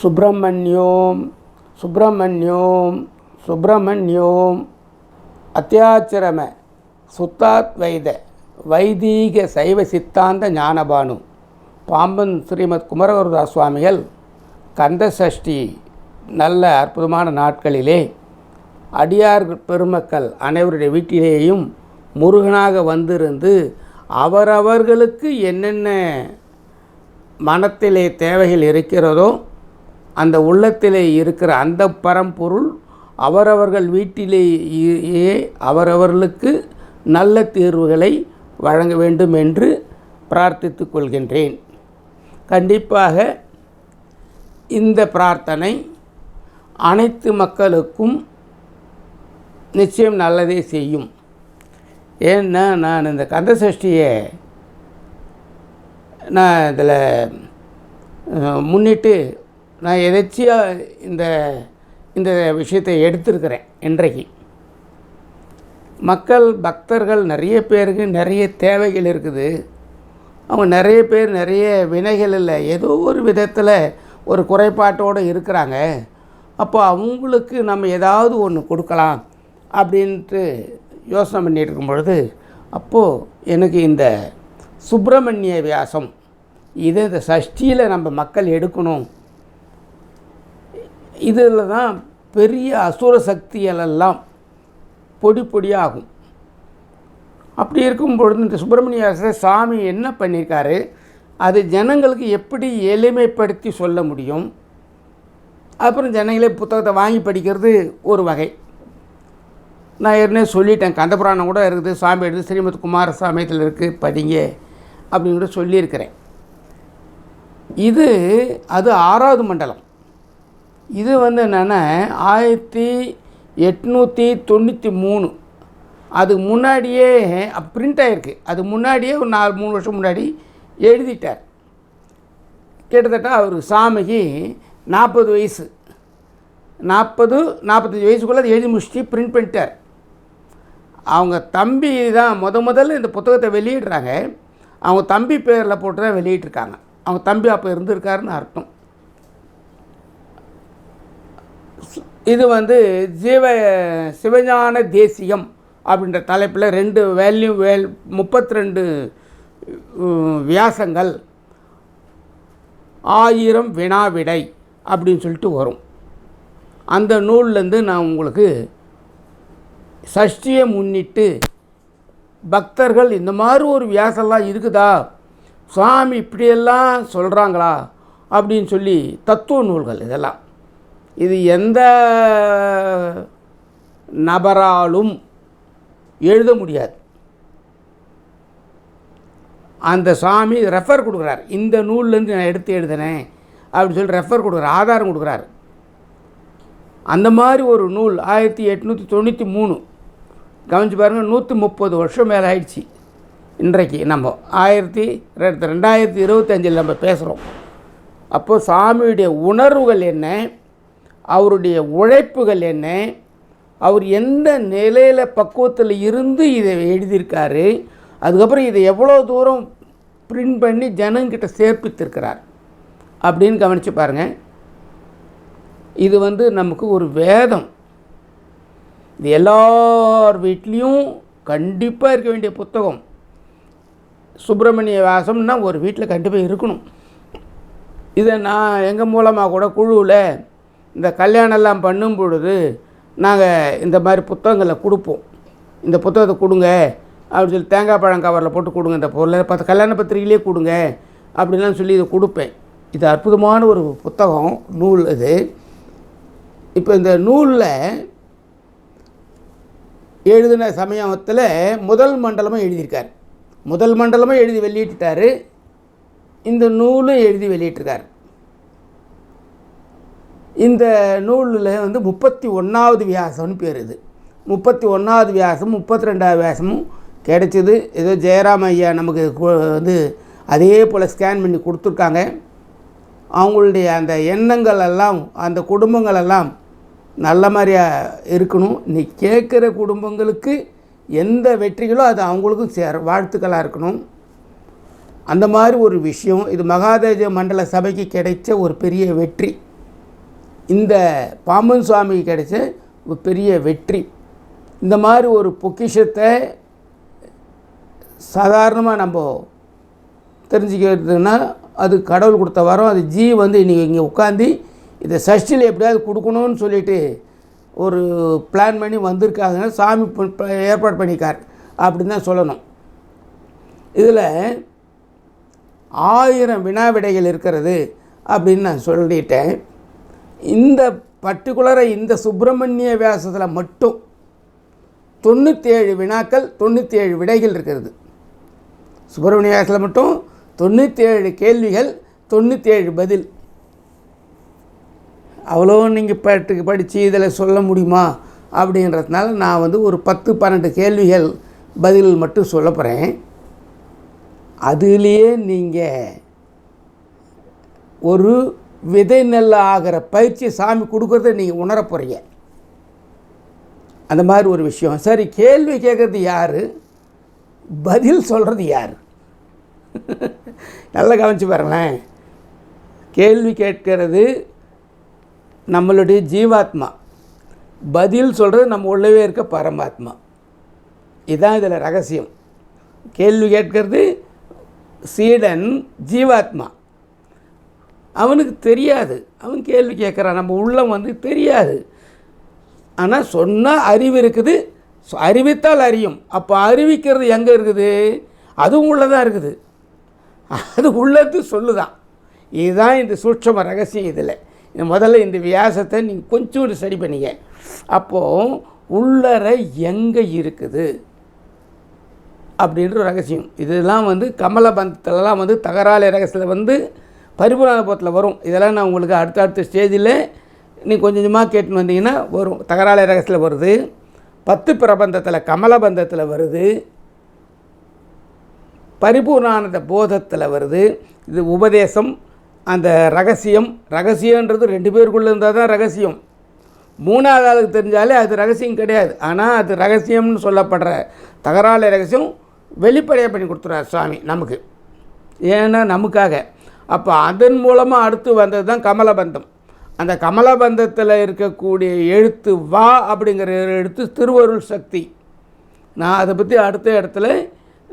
சுப்பிரமணியோம் சுப்பிரமணியோம் சுப்பிரமணியோம். அத்தியாச்சிரம சுத்தாத்வைத வைதீக சைவ சித்தாந்த ஞானபானு. பாம்பன் ஸ்ரீமத் குமரகுருதாஸ் சுவாமிகள் கந்த சஷ்டி நல்ல அற்புதமான நாட்களிலே அடியார் பெருமக்கள் அனைவருடைய வீட்டிலேயும் முருகனாக வந்திருந்து அவரவர்களுக்கு என்னென்ன மனத்திலே தேவைகள் இருக்கிறதோ அந்த உள்ளத்திலே இருக்கிற அந்த பரம்பொருள் அவரவர்கள் வீட்டிலேயே அவரவர்களுக்கு நல்ல தீர்வுகளை வழங்க வேண்டும் என்று பிரார்த்தித்து கொள்கின்றேன். கண்டிப்பாக இந்த பிரார்த்தனை அனைத்து மக்களுக்கும் நிச்சயம் நல்லதே செய்யும். ஏன்னா நான் இந்த கந்த சஷ்டியை நான் இதில் முன்னிட்டு நான் எதேச்சியாக இந்த இந்த விஷயத்தை எடுத்திருக்கிறேன் இன்றைக்கு. மக்கள் பக்தர்கள் நிறைய பேருக்கு நிறைய தேவைகள் இருக்குது. அவங்க நிறைய பேர் நிறைய வினைகள் இல்லை. ஏதோ ஒரு விதத்தில் ஒரு குறைபாட்டோடு இருக்கிறாங்க. அப்போ அவங்களுக்கு நம்ம ஏதாவது ஒன்று கொடுக்கலாம் அப்படின்ட்டு யோசனை பண்ணிட்டு இருக்கும் பொழுது அப்போது எனக்கு இந்த சுப்பிரமணிய வியாசம் இதை இந்த சஷ்டியில் நம்ம மக்கள் எடுக்கணும் இதில் தான் பெரிய அசுர சக்திகளெல்லாம் பொடி பொடியாகும். அப்படி இருக்கும் பொழுது இந்த சுப்பிரமணிய சாமி என்ன பண்ணியிருக்காரு அது ஜனங்களுக்கு எப்படி எளிமைப்படுத்தி சொல்ல முடியும்? அப்புறம் ஜனங்களே புத்தகத்தை வாங்கி படிக்கிறது ஒரு வகை. நான் ஏற்கனவே சொல்லிட்டேன் கந்தபுராணம் கூட இருக்குது சாமி எடுத்து ஸ்ரீமத் குமார சாமியத்தில் இருக்குது படிங்க அப்படின்னு கூட சொல்லியிருக்கிறேன். இது அது ஆறாவது மண்டலம். இது வந்து என்னென்னா ஆயிரத்தி எட்நூற்றி தொண்ணூற்றி மூணு. அதுக்கு முன்னாடியே பிரிண்ட் ஆகிருக்கு அது முன்னாடியே ஒரு நாலு மூணு வருஷம் முன்னாடி எழுதிட்டார். கிட்டத்தட்ட அவர் சாமிக்கு நாற்பது வயசு. நாற்பது நாற்பத்தஞ்சு வயசுக்குள்ளே அதை எழுதி முடிச்சுட்டு பிரிண்ட் பண்ணிட்டார். அவங்க தம்பி தான் முத முதல்ல இந்த புத்தகத்தை வெளியிடுறாங்க. அவங்க தம்பி பேரில் போட்டு தான் வெளியிட்டிருக்காங்க. அவங்க தம்பி அப்போ இருந்திருக்காருன்னு அர்த்தம். இது வந்து ஜீவ சிவஞான தேசியம் அப்படின்ற தலைப்பில் ரெண்டு வேல்யூ வேல் முப்பத்தி ரெண்டு வியாசங்கள். ஆயிரம் வினாவிடை அப்படின்னு சொல்லிட்டு வரும். அந்த நூல்லேருந்து நான் உங்களுக்கு சஷ்டியை முன்னிட்டு பக்தர்கள் இந்த மாதிரி ஒரு வியாசெல்லாம் இருக்குதா? சுவாமி இப்படியெல்லாம் சொல்கிறாங்களா அப்படின்னு சொல்லி தத்துவ நூல்கள் இதெல்லாம். இது எந்த நபராலும் எழுத முடியாது. அந்த சாமி ரெஃபர் கொடுக்குறார். இந்த நூல்லேருந்து நான் எடுத்து எழுதினேன் அப்படின்னு சொல்லி ரெஃபர் கொடுக்குறார். ஆதாரம் கொடுக்குறாரு. அந்த மாதிரி ஒரு நூல் ஆயிரத்தி எட்நூற்றி தொண்ணூற்றி மூணு. கவனிச்சு பாருங்கள் நூற்றி முப்பது வருஷம் மேலே ஆயிடுச்சு. இன்றைக்கு நம்ம ஆயிரத்தி ரெண்டாயிரத்தி இருபத்தஞ்சில் நம்ம பேசுகிறோம். அப்போது சாமியுடைய உணர்வுகள் என்ன? அவருடைய உழைப்புகள் என்ன? அவர் எந்த நிலையில் பக்குவத்தில் இருந்து இதை எழுதியிருக்காரு? அதுக்கப்புறம் இதை எவ்வளோ தூரம் பிரிண்ட் பண்ணி ஜனங்கிட்ட சேர்ப்பித்திருக்கிறார்? அப்படின்னு கவனித்து பாருங்கள் இது வந்து நமக்கு ஒரு வேதம். இது எல்லார் வீட்லேயும் கண்டிப்பாக இருக்க வேண்டிய புத்தகம். சுப்பிரமணிய வாசம்னா ஒரு வீட்டில் கண்டிப்பாக இருக்கணும். இதை நான் எங்கள் மூலமாக கூட குழுவில் இந்த கல்யாணம்லாம் பண்ணும் பொழுது நாங்கள் இந்த மாதிரி புத்தகங்களை கொடுப்போம். இந்த புத்தகத்தை கொடுங்க அப்படின்னு சொல்லி தேங்காய் பழம் கவரில் போட்டு கொடுங்க இந்த பொருளை பத்து கல்யாண பத்திரிகையிலே கொடுங்க அப்படின்லாம் சொல்லி இதை கொடுப்பேன். இது அற்புதமான ஒரு புத்தகம் நூல் இது. இப்போ இந்த நூலில் எழுதின சமயத்தில் முதல் மண்டலமும் எழுதியிருக்கார். முதல் மண்டலமும் எழுதி வெளியிட்டுட்டார். இந்த நூலும் எழுதி வெளியிட்டிருக்கார். இந்த நூலில் வந்து முப்பத்தி ஒன்றாவது வியாசம்னு பேர் இது. முப்பத்தி ஒன்றாவது வியாசம் முப்பத்தி ரெண்டாவது வியாசமும் கிடைச்சிது. ஏதோ ஜெயராம ஐயா நமக்கு வந்து அதே போல் ஸ்கேன் பண்ணி கொடுத்துருக்காங்க. அவங்களுடைய அந்த எண்ணங்கள் எல்லாம் அந்த குடும்பங்கள் எல்லாம் நல்ல மாதிரியா இருக்கணும். நீ கேட்குற குடும்பங்களுக்கு எந்த வெற்றிகளோ அது அவங்களுக்கும் சேர வாழ்த்துக்களாக இருக்கணும். அந்த மாதிரி ஒரு விஷயம். இது மகாதேஜ மண்டல சபைக்கு கிடைச்ச ஒரு பெரிய வெற்றி. இந்த பாம்பன் சுவாமிக்கு கிடைச்ச ஒரு பெரிய வெற்றி. இந்த மாதிரி ஒரு பொக்கிஷத்தை சாதாரணமாக நம்ம தெரிஞ்சுக்கிறதுனா அது கடவுள் கொடுத்த வரோம் அது ஜீ வந்து இன்றைக்கி இங்கே உட்காந்து இதை சஷ்டியில் எப்படியாவது கொடுக்கணும்னு சொல்லிட்டு ஒரு பிளான் பண்ணி வந்திருக்காங்க சாமி ஏற்பாடு பண்ணிக்கார் அப்படின்னு தான் சொல்லணும். இதில் ஆயிரம் வினா விடைகள் இருக்கிறது அப்படின்னு நான் சொல்லிட்டேன். இந்த பர்டிகுலராக இந்த சுப்பிரமணிய வியாசத்தில் மட்டும் தொண்ணூற்றேழு வினாக்கள் தொண்ணூற்றேழு விடைகள் இருக்கிறது. சுப்பிரமணிய வியாசத்தில் மட்டும் தொண்ணூற்றேழு கேள்விகள் தொண்ணூற்றேழு பதில். அவ்வளோ நீங்கள் பட்டு படித்து இதில் சொல்ல முடியுமா? அப்படின்றதுனால நான் வந்து ஒரு பத்து பன்னெண்டு கேள்விகள் பதில் மட்டும் சொல்ல போகிறேன் அதுலேயே நீங்கள் ஒரு விதை நெல் ஆகிற பயிற்சி சாமி கொடுக்குறத நீங்கள் உணர போகிறீங்க அந்த மாதிரி ஒரு விஷயம். சரி கேள்வி கேட்குறது யார்? பதில் சொல்கிறது யார்? நல்லா கவனிச்சு பாருங்களேன். கேள்வி கேட்கிறது நம்மளுடைய ஜீவாத்மா. பதில் சொல்கிறது நம்ம உள்ளவே இருக்க பரமாத்மா. இதுதான் இதில் ரகசியம். கேள்வி கேட்கறது சீடன் ஜீவாத்மா. அவனுக்கு தெரியாது. அவன் கேள்வி கேட்குறான். நம்ம உள்ளம் வந்து தெரியாது. ஆனால் சொன்னால் அறிவு இருக்குது. அறிவித்தால் அறியும். அப்போ அறிவிக்கிறது எங்கே இருக்குது? அதுவும் உள்ளதாக இருக்குது. அது உள்ளது சொல்லுதான். இதுதான் இந்த சூட்சம ரகசியம் இதில். இந்த முதல்ல இந்த வியாசத்தை நீங்கள் கொஞ்சம் சரி பண்ணிங்க. அப்போது உள்ளற எங்கே இருக்குது? அப்படின்ற ரகசியம். இதெல்லாம் வந்து கமலபந்தத்துலலாம் வந்து தகராளி ரகசியத்தில் வந்து பரிபூரணபத்தில் வரும். இதெல்லாம் நான் உங்களுக்கு அடுத்த அடுத்த ஸ்டேஜில் நீ கொஞ்சம் கொஞ்சமாக கேட்டுன்னு வந்தீங்கன்னா வரும். தகராள ரகசியத்தில் வருது. பத்து பிரபந்தத்தில் கமலபந்தத்தில் வருது. பரிபூர்ணானந்த போதத்தில் வருது. இது உபதேசம் அந்த ரகசியம். ரகசியன்றது ரெண்டு பேருக்குள்ளே இருந்தால் தான் ரகசியம். மூணாவது ஆளுக்கு தெரிஞ்சாலே அது ரகசியம் கிடையாது. ஆனால் அது ரகசியம்னு சொல்லப்படுற தகராள ரகசியம் வெளிப்படையாக பண்ணி கொடுத்துறார் சுவாமி நமக்கு. ஏன்னா நமக்காக. அப்போ அதன் மூலமாக அடுத்து வந்தது தான் கமலபந்தம். அந்த கமலபந்தத்தில் இருக்கக்கூடிய எழுத்து வா அப்படிங்கிற எழுத்து திருவருள் சக்தி. நான் அதை பற்றி அடுத்த இடத்துல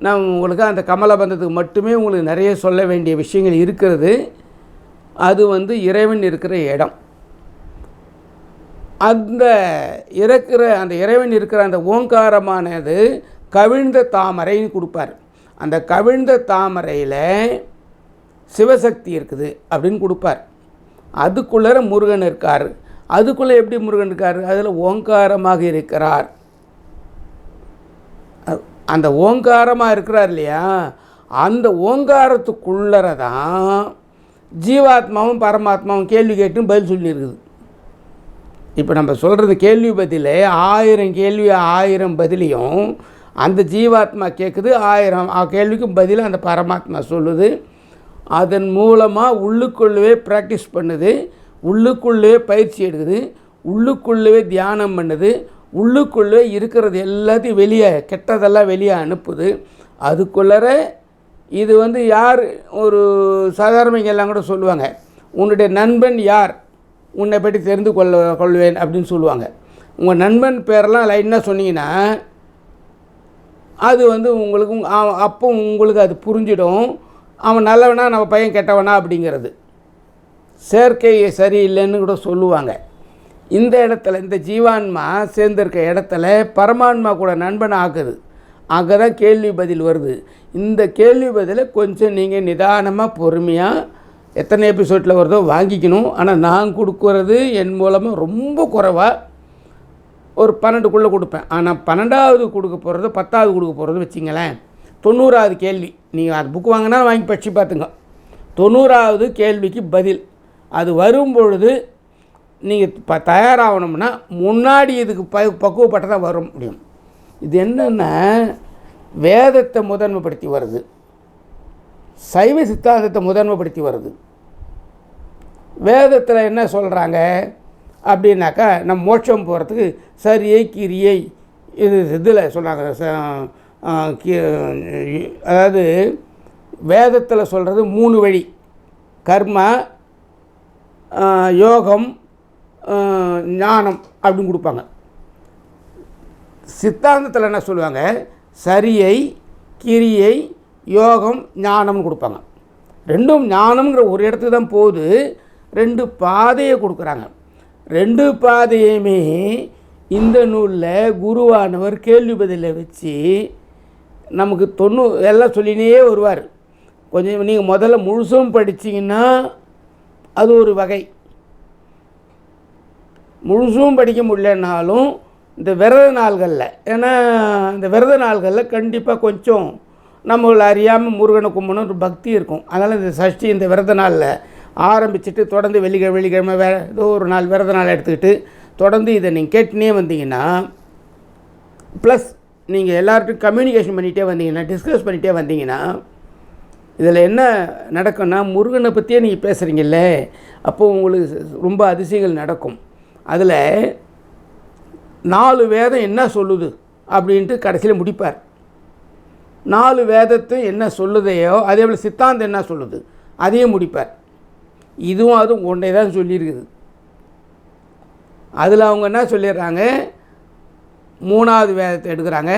நான் உங்களுக்கு அந்த கமலபந்தத்துக்கு மட்டுமே உங்களுக்கு நிறைய சொல்ல வேண்டிய விஷயங்கள் இருக்கிறது. அது வந்து இறைவன் இருக்கிற இடம். அந்த இறக்கிற அந்த இறைவன் இருக்கிற அந்த ஓங்காரமானது கவிழ்ந்த தாமரைன்னு கொடுப்பார். அந்த கவிழ்ந்த தாமரையில் சிவசக்தி இருக்குது அப்படின்னு கொடுப்பார். அதுக்குள்ளே முருகன் இருக்கார். அதுக்குள்ளே எப்படி முருகன் இருக்கார்? அதில் ஓங்காரமாக இருக்கிறார். அந்த ஓங்காரமாக இருக்கிறார் இல்லையா? அந்த ஓங்காரத்துக்குள்ளர தான் ஜீவாத்மாவும் பரமாத்மாவும் கேள்வி கேட்டும் பதில் சொல்லியிருக்குது. இப்போ நம்ம சொல்கிறது கேள்வி பதில் ஆயிரம் கேள்வி ஆயிரம் பதிலையும் அந்த ஜீவாத்மா கேட்குது ஆயிரம் ஆ கேள்விக்கும் பதில் அந்த பரமாத்மா சொல்லுது. அதன் மூலமாக உள்ளுக்குள்ளவே ப்ராக்டிஸ் பண்ணுது உள்ளுக்குள்ளே பயிற்சி எடுக்குது உள்ளுக்குள்ளவே தியானம் பண்ணுது உள்ளுக்குள்ளே இருக்கிறது எல்லாத்தையும் வெளியே கெட்டதெல்லாம் வெளியே அனுப்புது. அதுக்குள்ளார இது வந்து யார் ஒரு சாதாரணவங்க எல்லாம் கூட சொல்லுவாங்க உன்னுடைய நண்பன் யார்? உன்னை பற்றி தெரிந்து கொள்ள கொள்வேன் அப்படின்னு சொல்லுவாங்க. உங்கள் நண்பன் பேரெல்லாம் லைனாக சொன்னீங்கன்னா அது வந்து உங்களுக்கு அப்போ உங்களுக்கு அது புரிஞ்சிடும். அவன் நல்லவனா நம்ம பையன் கெட்டவனா அப்படிங்கிறது. சேர்க்கை சரியில்லைன்னு கூட சொல்லுவாங்க. இந்த இடத்துல இந்த ஜீவான்மா சேர்ந்திருக்க இடத்துல பரமான்மா கூட நண்பனை ஆக்குது. அங்கே தான் கேள்வி பதில் வருது. இந்த கேள்வி பதிலை கொஞ்சம் நீங்கள் நிதானமாக பொறுமையாக எத்தனை எபிசோட்டில் வருதோ வாங்கிக்கணும். ஆனால் நான் கொடுக்குறது என் மூலமாக ரொம்ப குறைவாக ஒரு பன்னெண்டுக்குள்ளே கொடுப்பேன். ஆனால் பன்னெண்டாவது கொடுக்க போகிறது பத்தாவது கொடுக்க போகிறது வச்சிங்களேன். தொண்ணூறாவது கேள்வி. நீங்கள் அது புக் வாங்கினா வாங்கி படித்து பார்த்துங்க. தொண்ணூறாவது கேள்விக்கு பதில். அது வரும் பொழுது நீங்கள் இப்போ தயாராகணும்னா முன்னாடி இதுக்கு ப பக்குவப்பட்டதாக வர முடியும். இது என்னென்னா வேதத்தை முதன்மைப்படுத்தி வருது. சைவ சித்தாந்தத்தை முதன்மைப்படுத்தி வருது. வேதத்தில் என்ன சொல்கிறாங்க அப்படின்னாக்கா நம்ம மோட்சம் போகிறதுக்கு சரியை கிரியை இது இதில் சொல்கிறாங்க ச- அதாவது வேதத்தில் சொல்கிறது மூணு வழி. கர்மா யோகம் ஞானம் அப்படின்னு கொடுப்பாங்க. சித்தாந்தத்தில் என்ன சொல்லுவாங்க? சரியை கிரியை யோகம் ஞானம்னு கொடுப்பாங்க. ரெண்டும் ஞானம்ங்கிற ஒரு இடத்துக்கு தான் போகுது. ரெண்டு பாதையை கொடுக்குறாங்க. ரெண்டு பாதையுமே இந்த நூலில் குருவானவர் கேள்வி பதிலை வச்சு நமக்கு தொண்ணூ எல்லாம் சொல்லினே வருவார். கொஞ்சம் நீங்கள் முதல்ல முழுசும் படிச்சீங்கன்னா அது ஒரு வகை. முழுசும் படிக்க முடியலனாலும் இந்த விரத நாள்களில் ஏன்னா இந்த விரத நாள்களில் கண்டிப்பாக கொஞ்சம் நம்மளை அறியாமல் முருகனை கும்பிடணும் ஒரு பக்தி இருக்கும். அதனால் இந்த சஷ்டி இந்த விரத நாளில் ஆரம்பிச்சுட்டு தொடர்ந்து வெள்ளிக்கிழமை வெள்ளிக்கிழமை வே ஏதோ ஒரு நாள் விரத நாள் எடுத்துக்கிட்டு தொடர்ந்து இதை நீங்கள் கேட்டுனே வந்தீங்கன்னா ப்ளஸ் நீங்கள் எல்லார்ட்டும் கம்யூனிகேஷன் பண்ணிகிட்டே வந்தீங்கன்னா டிஸ்கஸ் பண்ணிகிட்டே வந்தீங்கன்னா இதில் என்ன நடக்கும்னா முருகனை பற்றியே நீங்கள் பேசுகிறீங்கல்ல அப்போது உங்களுக்கு ரொம்ப அதிசயங்கள் நடக்கும். அதில் நாலு வேதம் என்ன சொல்லுது அப்படின்ட்டு கடைசியில் முடிப்பார். நாலு வேதத்தை என்ன சொல்லுதையோ அதே போல் சித்தாந்தம் என்ன சொல்லுது அதையும் முடிப்பார். இதுவும் அதுவும் ஒன்றே தான் சொல்லியிருக்குது. அதில் அவங்க என்ன சொல்லிடுறாங்க? மூணாவது வேதத்தை எடுக்கிறாங்க.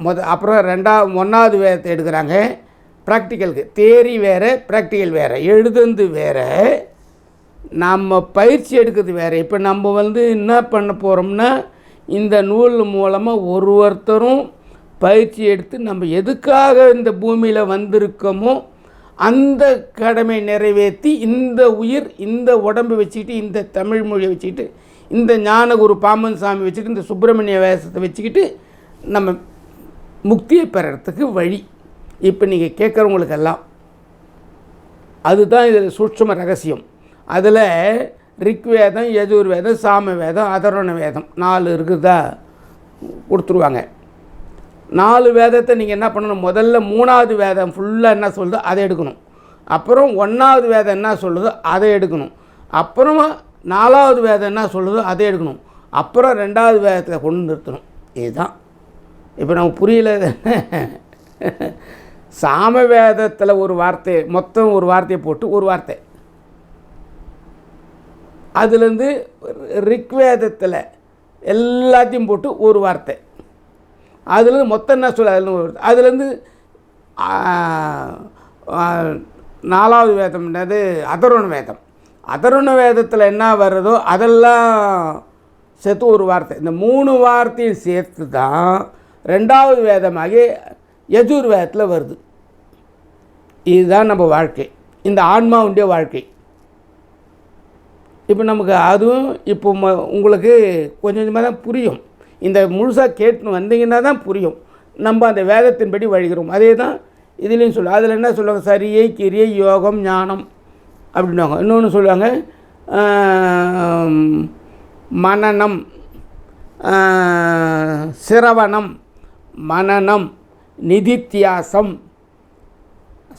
மொத அப்புறம் ரெண்டாவது ஒன்றாவது வேதத்தை எடுக்கிறாங்க. ப்ராக்டிக்கலுக்கு தேரி வேறு ப்ராக்டிக்கல் வேறு. எழுதுந்து வேறு. நம்ம பயிற்சி எடுக்கிறது வேறு. இப்போ நம்ம வந்து என்ன பண்ண போகிறோம்னா இந்த நூல் மூலமாக ஒரு ஒருத்தரும் பயிற்சி எடுத்து நம்ம எதுக்காக இந்த பூமியில் வந்திருக்கோமோ அந்த கடமை நிறைவேற்றி இந்த உயிர் இந்த உடம்பு வச்சுக்கிட்டு இந்த தமிழ் மொழியை வச்சுக்கிட்டு இந்த ஞானகுரு பாம்பன் சாமி வச்சுக்கிட்டு இந்த சுப்பிரமணிய வேஷத்தை வச்சுக்கிட்டு நம்ம முக்தியை பெறறதுக்கு வழி. இப்போ நீங்கள் கேட்குறவங்களுக்கெல்லாம் அதுதான் இதில் சூட்சும ரகசியம். அதில் ரிக்வேதம் யஜுர்வேதம் சாம வேதம் அதர்வண வேதம் நாலு இருக்குதா கொடுத்துருவாங்க. நாலு வேதத்தை நீங்கள் என்ன பண்ணணும்? முதல்ல மூணாவது வேதம் ஃபுல்லாக என்ன சொல்லுதோ அதை எடுக்கணும். அப்புறம் ஒன்றாவது வேதம் என்ன சொல்லுதோ அதை எடுக்கணும். அப்புறமா நாலாவது வேதம் என்ன சொல்லுதோ அதை எடுக்கணும். அப்புறம் ரெண்டாவது வேதத்தை கொண்டு நிறுத்தணும். இதுதான். இப்போ நமக்கு புரியல. சாம வேதத்தில் ஒரு வார்த்தை மொத்தம் ஒரு வார்த்தையை போட்டு ஒரு வார்த்தை. அதுலேருந்து ரிக்வேதத்தில் எல்லாத்தையும் போட்டு ஒரு வார்த்தை. அதுலேருந்து மொத்தம் என்ன சொல்ல அதில் ஒரு அதுலேருந்து நாலாவது வேதம் என்னது அதர்வண வேதம். அதருண வேதத்தில் என்ன வருதோ அதெல்லாம் சேர்த்து ஒரு வார்த்தை. இந்த மூணு வார்த்தையும் சேர்த்து தான் ரெண்டாவது வேதமாகி யஜூர் வேதத்தில் வருது. இதுதான் நம்ம வாழ்க்கை. இந்த ஆன்மாவுடைய வாழ்க்கை. இப்போ நமக்கு அதுவும் இப்போ ம- உங்களுக்கு கொஞ்சம் கொஞ்சமாக தான் புரியும். இந்த முழுசாக கேட்டுன்னு வந்தீங்கன்னா தான் புரியும். நம்ம அந்த வேதத்தின்படி வழிகிறோம். அதே தான் இதுலேயும் சொல்லுவோம் அதில் என்ன சொல்லுவாங்க? சரியை கிரியை யோகம் ஞானம். அப்படின்னுவாங்க. இன்னொன்று சொல்லுவாங்க மனநம் மனனம் சிரவணம் மனனம் நிதித்தியாசம்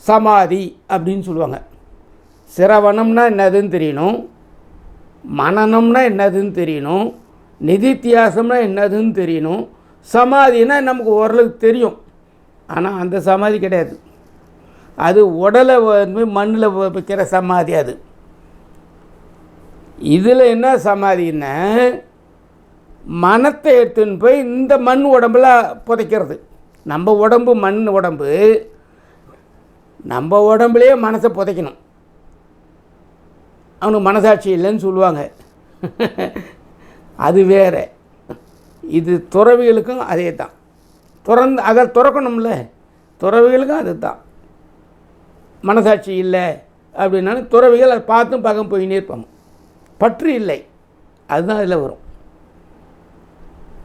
சமாதி அப்படின்னு சொல்லுவாங்க. சிரவணம்னா என்னதுன்னு தெரியணும் மனநம்னா என்னதுன்னு தெரியணும் நிதித்தியாசம்னா என்னதுன்னு தெரியணும் சமாதினா நமக்கு ஓரளவுக்கு தெரியும். ஆனால் அந்த சமாதி கிடையாது. அது உடலை வந்து மண்ணில் வைக்கிற சமாதி அது. இதில் என்ன சமாதின்னா மனத்தை எடுத்துன்னு போய் இந்த மண் உடம்புல புதைக்கிறது. நம்ம உடம்பு மண் உடம்பு நம்ம உடம்புலேயே மனசை புதைக்கணும். அவனுக்கு மனசாட்சி இல்லைன்னு சொல்லுவாங்க. அது வேற. இது துறவிகளுக்கும் அதே தான் துறந்து அதை துறக்கணும்ல. துறவிகளுக்கும் அது தான் மனசாட்சி இல்லை அப்படின்னாலும் துறவிகள் அதை பார்த்தும் பார்க்க போயின்னே இருப்பாங்க. பற்று இல்லை. அதுதான் அதில் வரும்.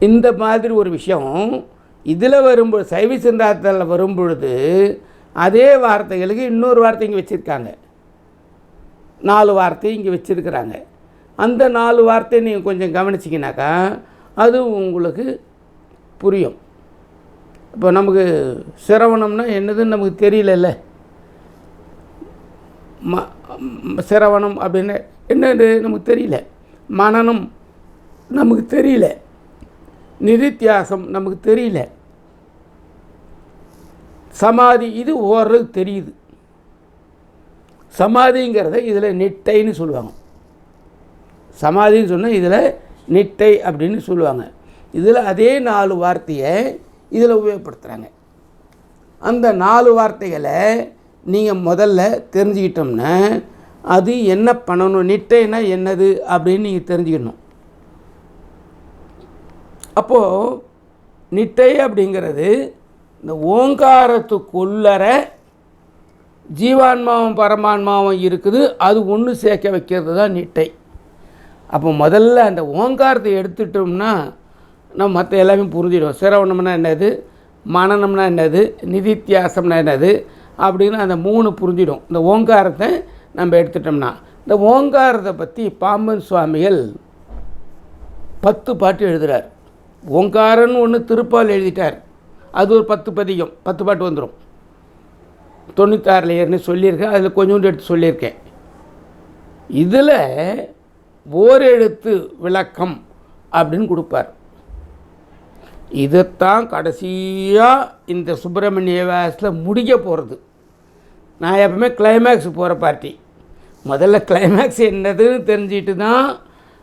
இந்த மாதிரி ஒரு விஷயம் இதில் வரும்பொழுது சைவ சிந்தாந்தத்தில் வரும்பொழுது அதே வார்த்தைகளுக்கு இன்னொரு வார்த்தை இங்கே வச்சுருக்காங்க. நாலு வார்த்தை இங்கே வச்சுருக்கிறாங்க. அந்த நாலு வார்த்தையை நீங்கள் கொஞ்சம் கவனிச்சிங்கனாக்கா அது உங்களுக்கு புரியும். இப்போ நமக்கு சிரவணம்னா என்னதுன்னு நமக்கு தெரியலல்ல. ம சிரவணம் அப்படின்னு என்னது? நமக்கு தெரியல. மனனம் நமக்கு தெரியல. நிதித்தியாசம் நமக்கு தெரியல. சமாதி இது ஓரளவுக்கு தெரியுது. சமாதிங்கிறத இதில் நிட்டைன்னு சொல்லுவாங்க. சமாதின்னு சொன்னால் இதில் நிட்டை அப்படின்னு சொல்லுவாங்க. இதில் அதே நாலு வார்த்தையை இதில் உபயோகப்படுத்துகிறாங்க அந்த நாலு வார்த்தைகளை நீங்கள் முதல்ல தெரிஞ்சுக்கிட்டோம்னா அது என்ன பண்ணணும் நிட்டைனா என்னது அப்படின்னு நீங்கள் தெரிஞ்சுக்கணும். அப்போது நிட்டை அப்படிங்கிறது இந்த ஓங்காரத்துக்குள்ளர ஜீவான்மாவும் பரமான்மாவும் இருக்குது அது ஒன்று சேர்க்க வைக்கிறது தான் நிட்டை. அப்போ முதல்ல அந்த ஓங்காரத்தை எடுத்துட்டோம்னா நம்ம மற்ற எல்லாமே புரிஞ்சிடும். சிரவணம்னா என்னது? மனநம்னா என்னது? நிதித்தியாசம்னா என்னது? அப்படின்னு அந்த மூணு புரிஞ்சிடும். இந்த ஓங்காரத்தை நம்ம எடுத்துட்டோம்னா இந்த ஓங்காரத்தை பற்றி பாம்பன் சுவாமிகள் பத்து பாட்டு எழுதுகிறார் ஓங்காரன்னு ஒன்று திருப்பால் எழுதிட்டார். அது ஒரு பத்து பதிகம் பத்து பாட்டு வந்துடும் தொண்ணூத்தாறில் ஏற்கனவே சொல்லியிருக்கேன் அதில் கொஞ்சோண்டு எடுத்து சொல்லியிருக்கேன். இதில் ஓரெழுத்து விளக்கம் அப்படின்னு கொடுப்பார். இதைத்தான் கடைசியாக இந்த சுப்பிரமணிய வியாசத்தில் முடிக்க போகிறது நான் எப்பவுமே கிளைமேக்ஸ் போகிற பார்ட்டி முதல்ல கிளைமேக்ஸ் என்னதுன்னு தெரிஞ்சுட்டு தான்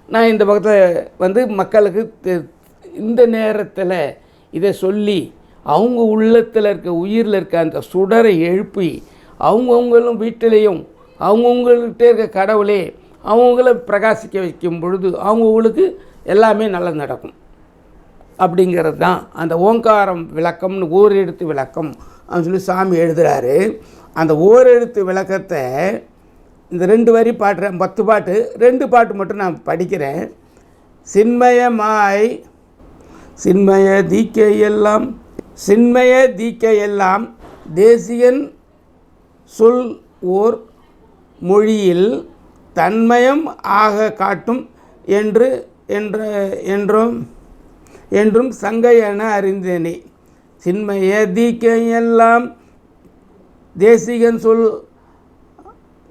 நான் இந்த பக்கத்தில் வந்து மக்களுக்கு தெ- இந்த நேரத்தில் இதை சொல்லி அவங்க உள்ளத்தில் இருக்க உயிரில் இருக்க அந்த சுடரை எழுப்பி அவங்கவுங்களும் வீட்டிலையும் அவங்கவுங்கள்கிட்ட இருக்க கடவுளே அவங்கள பிரகாசிக்க வைக்கும் பொழுது அவங்கவுங்களுக்கு எல்லாமே நல்லது நடக்கும். அப்படிங்கிறது தான் அந்த ஓங்காரம் விளக்கம்னு ஓரெழுத்து விளக்கம் அப்படின்னு சொல்லி சாமி எழுதுகிறாரு அந்த ஓரெழுத்து விளக்கத்தை இந்த ரெண்டு வரி பாடுறேன் பத்து பாட்டு ரெண்டு பாட்டு மட்டும் நான் படிக்கிறேன். சின்மயமாய் சின்மய தீக்கை எல்லாம் சின்மய தீக்கை எல்லாம் தேசியன் சொல் ஓர் மொழியில் தன்மயம் ஆக காட்டும் என்று என்ற என்றும் என்றும் சங்கை என அறிந்தேனே. சின்மய தீக்கை எல்லாம் தேசிகன் சொல்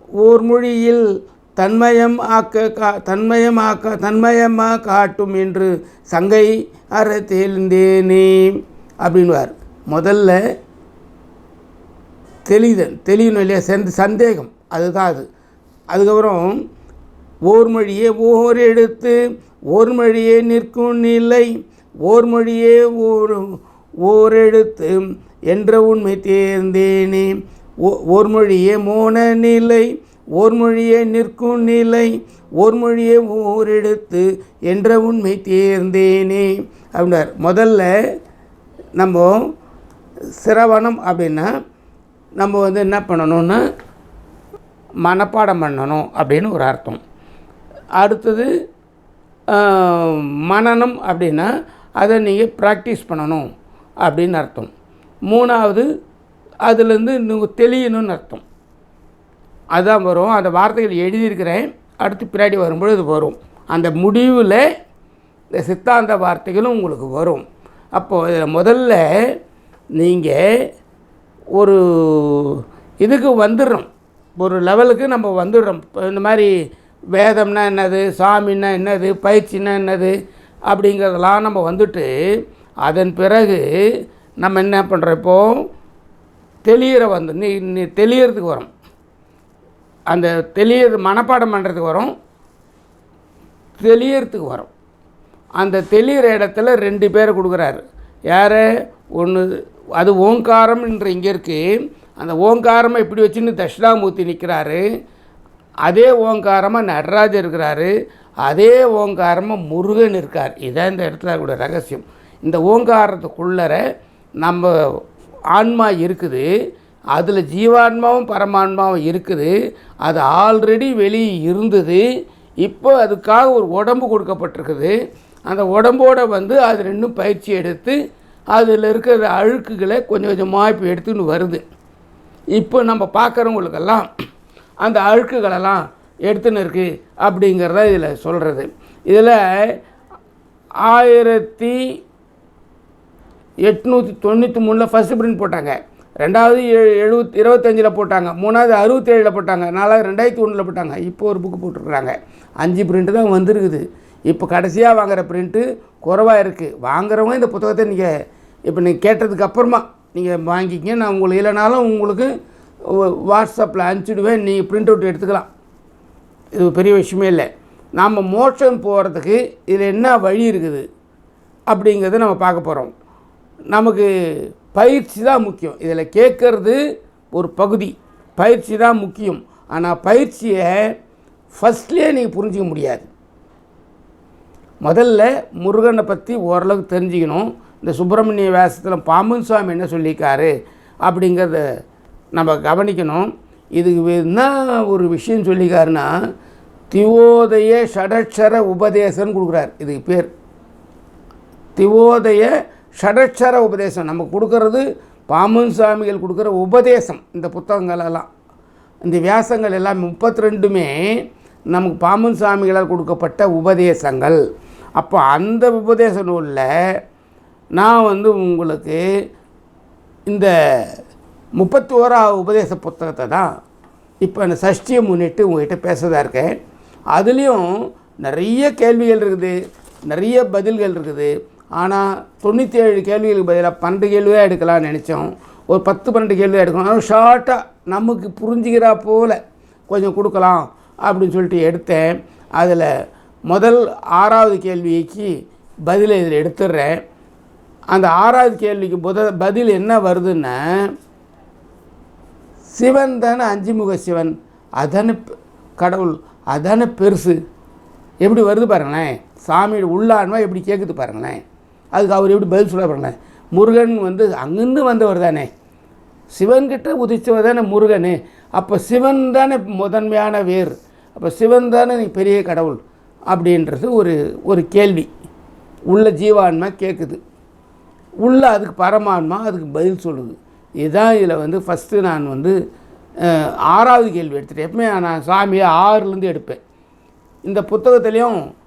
ஓர் மொழியில் தன்மயம் ஆக்க கா தன்மயமாக்க தன்மயமாக காட்டும் என்று சங்கை அற அப்படின்வார் முதல்ல தெளிதல் தெளியணும் இல்லையா செந்த சந்தேகம் அதுதான் அது. அதுக்கப்புறம் ஓர் மொழியே ஓர் எடுத்து ஓர் மொழியே நிற்கும் நிலை ஓர் மொழியே ஓர் ஓரெழுத்து என்ற உண்மை தேர்ந்தேனே. ஓ- ஓர் மொழியே மோன நிலை ஓர் மொழியே நிற்கும் நிலை ஓர் மொழியே ஓரெடுத்து என்ற உண்மை தேர்ந்தேனே. அப்படின்னார். முதல்ல நம்ம சிரவணம் அப்படின்னா நம்ம வந்து என்ன பண்ணணும்னா மனப்பாடம் பண்ணணும் அப்படின்னு ஒரு அர்த்தம். அடுத்தது மனனம் அப்படின்னா அதை நீங்கள் ப்ராக்டிஸ் பண்ணணும் அப்படின்னு அர்த்தம். மூணாவது அதுலேருந்து நீங்கள் தெளியணும்னு அர்த்தம். அதுதான் வரும். அந்த வார்த்தைகள் எழுதியிருக்கிறேன். அடுத்து பின்னாடி வரும்பொழுது வரும். அந்த முடிவில் இந்த சித்தாந்த வார்த்தைகளும் உங்களுக்கு வரும். அப்போது இதில் முதல்ல நீங்கள் ஒரு இதுக்கு வந்துடுறோம். ஒரு லெவலுக்கு நம்ம வந்துடுறோம். இப்போ இந்த மாதிரி வேதம்னா என்னது சாமின்னா என்னது பயிற்சின்னா என்னது அப்படிங்கிறதெல்லாம் நம்ம வந்துட்டு அதன் பிறகு நம்ம என்ன பண்ணுறோம் இப்போது தெளியிற வந்து நீ நீ தெளியறதுக்கு வரும். அந்த தெளியது மனப்பாடம் பண்ணுறதுக்கு வரும். தெளியறதுக்கு வரும். அந்த தெளியிற இடத்துல ரெண்டு பேரை கொடுக்குறாரு. யார்? ஒன்று அது ஓங்காரம்ன்ற இங்கே இருக்குது அந்த ஓங்காரமை இப்படி வச்சுன்னு தட்சிணாமூர்த்தி நிற்கிறாரு அதே ஓங்காரமாக நடராஜர் இருக்கிறாரு. அதே ஓங்காரமாக முருகன் இருக்கார். இதான் இந்த இடத்துல கூட ரகசியம். இந்த ஓங்காரத்துக்குள்ளரை நம்ம ஆன்மா இருக்குது அதில் ஜீவான்மாவும் பரமான்மாவும் இருக்குது அது ஆல்ரெடி வெளியே இருந்தது இப்போ அதுக்காக ஒரு உடம்பு கொடுக்கப்பட்டிருக்குது. அந்த உடம்போட வந்து அது ரெண்டும் பயிற்சி எடுத்து அதில் இருக்கிற அழுக்குகளை கொஞ்சம் கொஞ்சமாக இப்போ எடுத்துன்னு வருது. இப்போ நம்ம பார்க்குறவங்களுக்கெல்லாம் அந்த அழுக்குகளெல்லாம் எடுத்துன்னு இருக்குது அப்படிங்கிறத இதில் சொல்கிறது இதில் ஆயிரத்தி எட்நூற்றி தொண்ணூற்றி மூணில் ஃபஸ்ட்டு பிரிண்ட் போட்டாங்க. ரெண்டாவது எ- எழுபத் இருபத்தஞ்சில் போட்டாங்க. மூணாவது அறுபத்தேழில் போட்டாங்க. நாலாவது ரெண்டாயிரத்தி ஒன்றில் போட்டாங்க. இப்போ ஒரு புக்கு போட்டிருக்குறாங்க. அஞ்சு பிரிண்ட்டு தான் வந்திருக்குது. இப்போ கடைசியாக வாங்குகிற பிரிண்ட்டு குறைவாக இருக்குது வாங்குறவங்க இந்த புத்தகத்தை நீங்கள் இப்போ நீங்கள் கேட்டதுக்கு அப்புறமா நீங்கள் வாங்கிக்கிங்க. நான் உங்களுக்கு இல்லைனாலும் உங்களுக்கு வாட்ஸ்அப்பில் அனுப்பிச்சுடுவேன். நீங்கள் பிரிண்ட் அவுட் எடுத்துக்கலாம். இது பெரிய விஷயமே இல்லை. நாம் மோஷன் போகிறதுக்கு இதில் என்ன வழி இருக்குது அப்படிங்கிறத நம்ம பார்க்க போகிறோம் நமக்கு பயிற்சி தான் முக்கியம். இதில் கேட்கறது ஒரு பகுதி. பயிற்சி தான் முக்கியம். ஆனால் பயிற்சியை ஃபஸ்ட்லேயே நீங்கள் புரிஞ்சிக்க முடியாது. முதல்ல முருகனை பற்றி ஓரளவுக்கு தெரிஞ்சுக்கணும். இந்த சுப்பிரமணிய வேசத்தில் பாம்பன் சுவாமி என்ன சொல்லியிருக்காரு அப்படிங்கிறத நம்ம கவனிக்கணும். இதுக்கு என்ன ஒரு விஷயம் சொல்லியிருக்காருன்னா திவோதய ஷடட்சர உபதேசம்னு கொடுக்குறார். இதுக்கு பேர். திவோதய ஷடட்சர உபதேசம். நமக்கு கொடுக்கறது பாமன் சுவாமிகள் கொடுக்குற உபதேசம். இந்த புத்தகங்களெல்லாம். இந்த வியாசங்கள் எல்லாம் முப்பத்தி ரெண்டுமே நமக்கு பாமன் சுவாமிகளால் கொடுக்கப்பட்ட உபதேசங்கள். அப்போ அந்த உபதேச நூலில் நான் வந்து உங்களுக்கு இந்த முப்பத்தி ஓராவது உபதேச புத்தகத்தை தான் இப்போ அந்த சஷ்டியை முன்னிட்டு உங்ககிட்ட பேசுறதா இருக்கேன். அதுலேயும் நிறைய கேள்விகள் இருக்குது. நிறைய பதில்கள் இருக்குது. ஆனால் தொண்ணூற்றி ஏழு கேள்விகளுக்கு பதிலாக பன்னெண்டு கேள்வியாக எடுக்கலாம்னு நினச்சோம். ஒரு பத்து பன்னெண்டு கேள்வியாக எடுக்கணும். ஆனால் ஷார்ட்டாக நமக்கு புரிஞ்சுக்கிறா போல் கொஞ்சம் கொடுக்கலாம் அப்படின்னு சொல்லிட்டு எடுத்தேன். அதில் முதல் ஆறாவது கேள்விக்கு பதிலை இதில் எடுத்துடுறேன். அந்த ஆறாவது கேள்விக்கு புத பதில் என்ன வருதுன்னா சிவன் தானே அஞ்சுமுக சிவன். அதான கடவுள். அதான பெருசு. எப்படி வருது பாருங்களேன். சாமியோட உள்ளான்மா எப்படி கேட்குது பாருங்களேன். அதுக்கு அவர் எப்படி பதில் சொல்ல பாருங்களேன் முருகன் வந்து அங்கேருந்து வந்தவர் தானே. சிவன்கிட்ட உதிச்சவர் தானே முருகன். அப்போ சிவன் தானே முதன்மையான வேர். அப்போ சிவன் தானே நீ பெரிய கடவுள் அப்படின்றது ஒரு ஒரு கேள்வி. உள்ள ஜீவான்மா கேட்குது உள்ள அதுக்கு பரமான்மா அதுக்கு பதில் சொல்லுது. இதுதான் இதில் வந்து ஃபஸ்ட்டு நான் வந்து ஆறாவது கேள்வி எடுத்துகிட்டேன் எப்பவுமே நான் சாமியை ஆறுலேருந்து எடுப்பேன். இந்த புத்தகத்துலேயும்